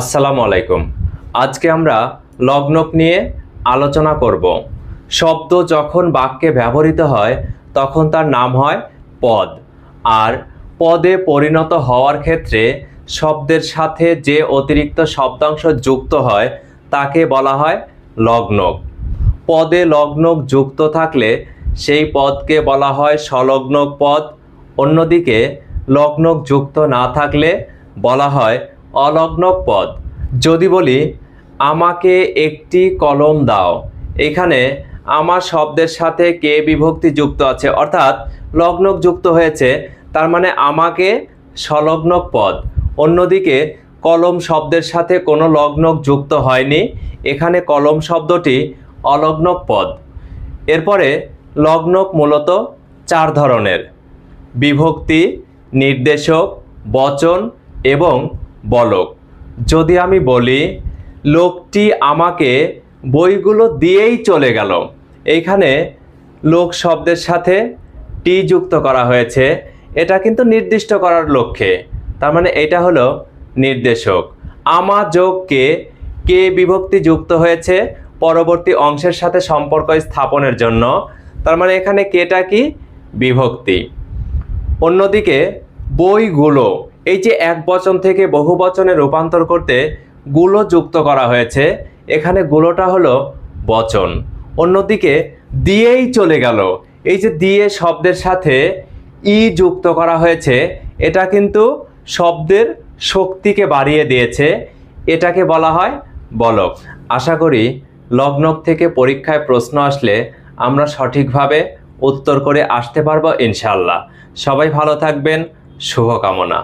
আসসালামু আলাইকুম। আজকে আমরা লগ্নক নিয়ে আলোচনা করব। শব্দ যখন বাক্যে ব্যবহৃত হয়, তখন তার নাম হয় পদ। আর পদে পরিণত হওয়ার ক্ষেত্রে শব্দের সাথে যে অতিরিক্ত শব্দাংশ যুক্ত হয়, তাকে বলা হয় লগ্নক। পদে লগ্নক যুক্ত থাকলে সেই পদকে বলা হয় সলগ্নক পদ। অন্যদিকে লগ্নক যুক্ত না থাকলে বলা হয় অলগ্নক পদ। যদি বলি, আমাকে একটি কলম দাও। এখানে আমার শব্দের সাথে কে বিভক্তি যুক্ত আছে? অর্থাৎ লগ্নক যুক্ত হয়েছে, তার মানে আমাকে সলগ্নক পদ। অন্যদিকে, কলম শব্দের সাথে কোনো লগ্নক যুক্ত হয়নি। এখানে কলম শব্দটি অলগ্নক পদ। এরপরে, লগ্নক মূলত চার ধরনের। বিভক্তি, নির্দেশক, বচন এবং বলক যদি আমি বলি, লোকটি আমাকে বইগুলো দিয়েই চলে গেল। এইখানে লোক শব্দের সাথে টি যুক্ত করা হয়েছে। এটা কিন্তু নির্দিষ্ট করার লক্ষ্যে। তার মানে এটা হলো নির্দেশক। আমা যোগ কে কে বিভক্তি যুক্ত হয়েছে পরবর্তী অংশের সাথে সম্পর্ক স্থাপনের জন্য। তার মানে এখানে কেটা কি? বিভক্তি। অন্যদিকে বইগুলো এই যে এক বচন থেকে বহু বচনে রূপান্তর করতে গুলো যুক্ত করা হয়েছে, এখানে গুলোটা হলো বচন। অন্যদিকে দিয়েই চলে গেল। এই যে দিয়ে শব্দের সাথে ই যুক্ত করা হয়েছে, এটা কিন্তু শব্দের শক্তিকে বাড়িয়ে দিয়েছে, এটাকে বলা হয় বলক। আশা করি লগ্নক থেকে পরীক্ষায় প্রশ্ন আসলে আমরা সঠিকভাবে উত্তর করে আসতে পারব ইনশাল্লাহ সবাই ভালো থাকবেন, শুভকামনা।